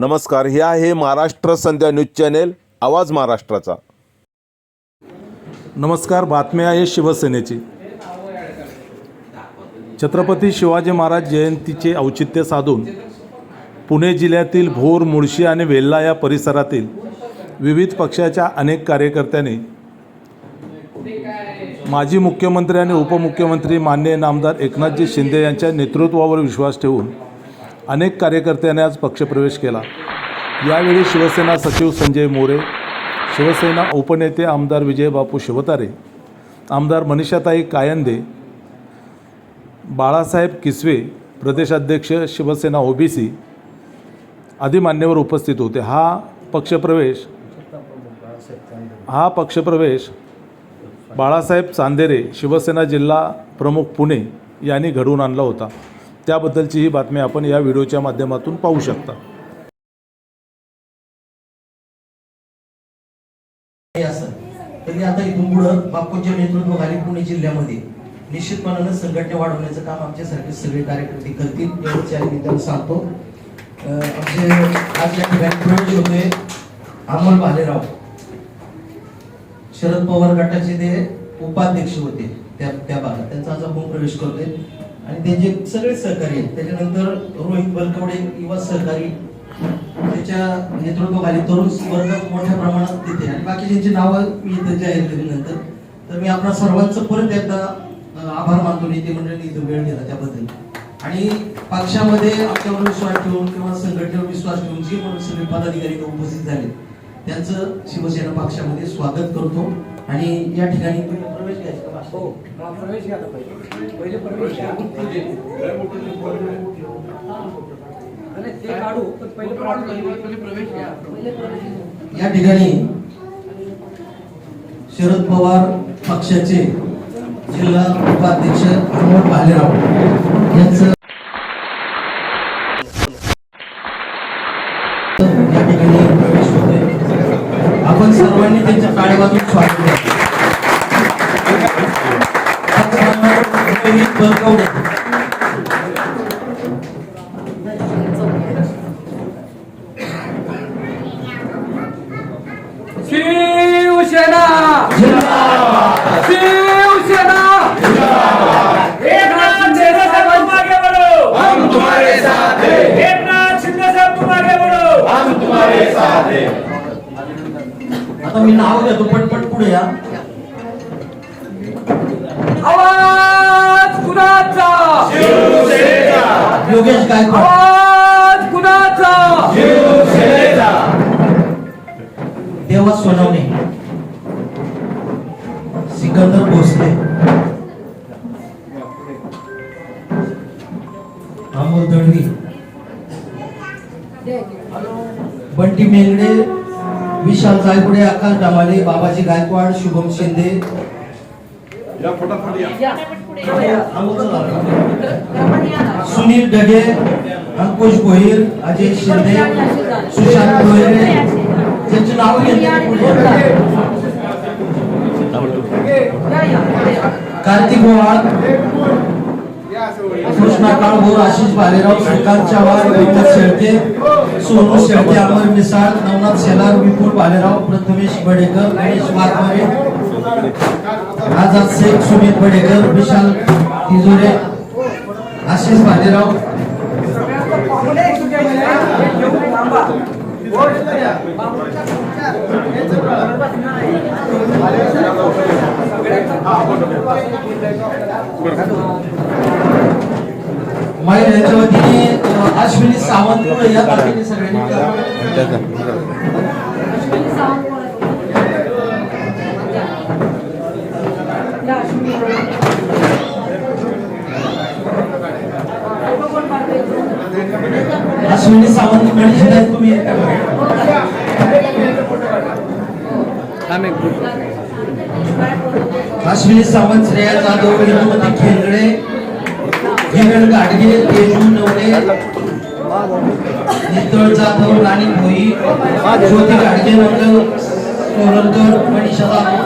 नमस्कार हे आहे महाराष्ट्र संध्या न्यूज चॅनेल आवाज महाराष्ट्राचा. नमस्कार बातम्या आहे शिवसेनेची. छत्रपती शिवाजी महाराज जयंतीचे औचित्य साधून पुणे जिल्ह्यातील भोर मुळशी आणि वेल्ला या परिसरातील विविध पक्षाच्या अनेक कार्यकर्त्यांनी माजी मुख्यमंत्री आणि उपमुख्यमंत्री मान्य नामदार एकनाथजी शिंदे यांच्या नेतृत्वावर विश्वास ठेवून अनेक कार्यकर्त्यांनी आज पक्षप्रवेश केला. यावेळी शिवसेना सचिव संजय मोरे शिवसेना उपनेते आमदार विजयबापू शिवतारे आमदार मनीषाताई कायंदे बाळासाहेब किसवे प्रदेशाध्यक्ष शिवसेना ओबीसी आदी मान्यवर उपस्थित होते. हा पक्षप्रवेश हा पक्षप्रवेश बाळासाहेब चांदेरे शिवसेना जिल्हा प्रमुख पुणे यांनी घडवून आणला होता. त्याबद्दलची ही बातमी आपण या व्हिडिओच्या माध्यमातून पाहू शकता. तरी आता इथून पुढं बापूंच्या नेतृत्वाखाली पुणे जिल्ह्यामध्ये निश्चितपणानं संघटना वाढवण्याचं काम आमच्यासारखे सगळे कार्यकर्ते करतील एवढंच या निमित्तानं सांगतो. आमचे आज या ठिकाणी प्रवेश अमोल भालेराव. शरद पवार गटाचे ते उपाध्यक्ष होते त्या त्या भागात. त्यांचा आज आपण प्रवेश करतोय. आणि त्यांचे सगळे सहकारी आहेत त्याच्यानंतर रोहित बलकवडे युवा सहकारी त्याच्या नेतृत्वाखाली तरुण वर्ग मोठ्या प्रमाणात तिथे आणि बाकी ज्यांची नावं मी इथे जाहीर केली नंतर तर मी आपल्या सर्वांचं परत एकदा आभार मानतो नेते मंडळी इथं वेळ दिला त्याबद्दल. आणि पक्षामध्ये आपल्यावर विश्वास ठेवून किंवा संघटनेवर विश्वास ठेवून जे म्हणून सगळे पदाधिकारी उपस्थित झाले त्यांचं शिवसेना पक्षामध्ये स्वागत करतो आणि या ठिकाणी प्रवेश घ्यायचा? हो प्रवेश घ्या आता पहिले पहिले प्रवेश घ्या. आणि ते काढू पण पहिले प्रवेश घ्या. पहिले प्रवेश घ्या. या ठिकाणी शरद पवार पक्षाचे जिल्हा उपाध्यक्ष अमोल भालेराव यांचं सर्वांनी त्यांच्या टाळेबाजून स्वागत करू. रोहित आता मी नाव घेतो पटपट पुढे या. आवाज कुणाचा? योगेश गायकवाड. आवाज कुणाचा? देवा सोनवणे. सिकंदर भोसले. अमोल दळवी बंटी मेंगडे विशाल जायकुडे आकाश डामाले बाबाजी गायकवाड शुभम शिंदे अमोलचं झालं. सुनील डगे अंकुश गोहिल अजय शिंदे सुशांत लोहिरे त्यांची नाव कार्तिक ओवाळ कृष्णाकाळ काळभोर आशिष भालेराव श्रीकांत चव्हाण विमल शेळके सोनू शेळके अमर मिसाळ नवनाथ शेलार विपुल भालेराव प्रथमेश बडेकर गणेश वाघमारे आझाद शेख सुमित बडेकर विशाल तिजोरे आशिष भालेराव. महिलांच्या वतीने अ, अश्विनी सावंत या बाकीचे सगळ्यांनी. अश्विनी सावंत नाईक, तुम्ही? अश्विनी सावंत श्रेया जाधव खेंगडे. किरण गाडगे तेजू नवले नितळ जाधव राणी भोई ज्योती गाडगे मंगल कोरलकर मनीषा जाधव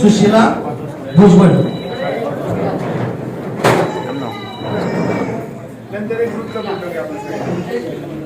सुशिला भुजबळ. असेच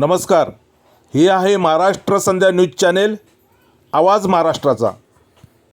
नमस्कार. ही आहे महाराष्ट्र संध्या न्यूज चॅनेल. आवाज महाराष्ट्राचा.